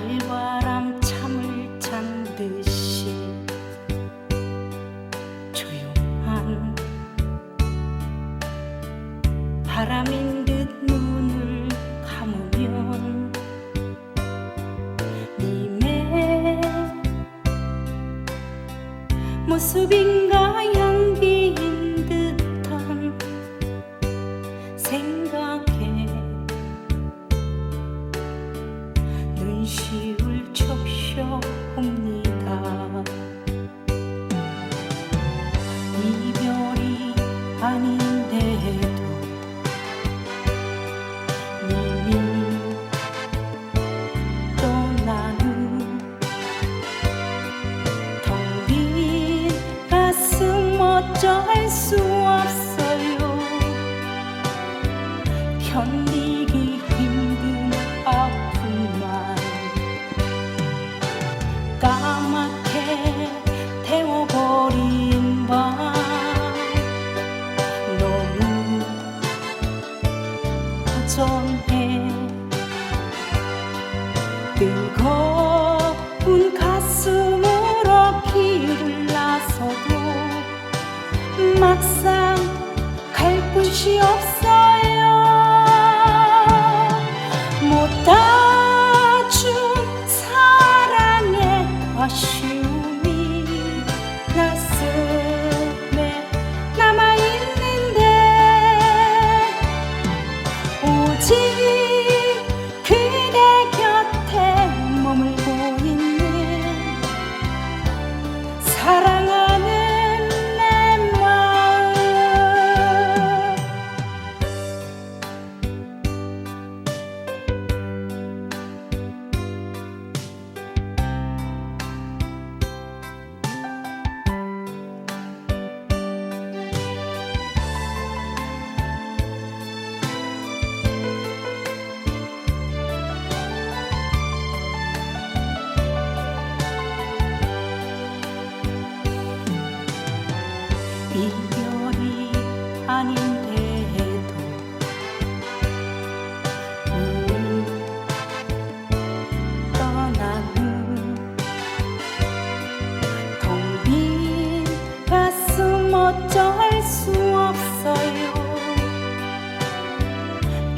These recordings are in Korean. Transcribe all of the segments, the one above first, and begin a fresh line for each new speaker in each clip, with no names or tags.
갈바람 참을 찬 듯이 조용한 바람인 듯 눈을 감으면 님의 모습인가 향기인 견디기 힘든 아픔만 까맣게 태워버린 밤. 너무 허전해. 뜨거운 가슴으로 길을 나서도 막상 갈 곳이 없어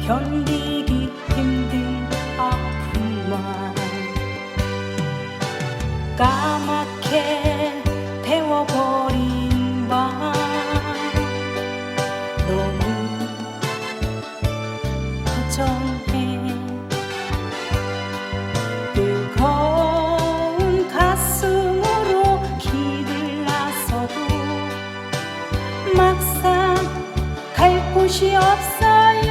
견디기 힘든 아픔만 까맣게 태워버린 밤 너무 허전해 뜨거운 가슴으로 길을 나서도 막상 갈 곳이 없어요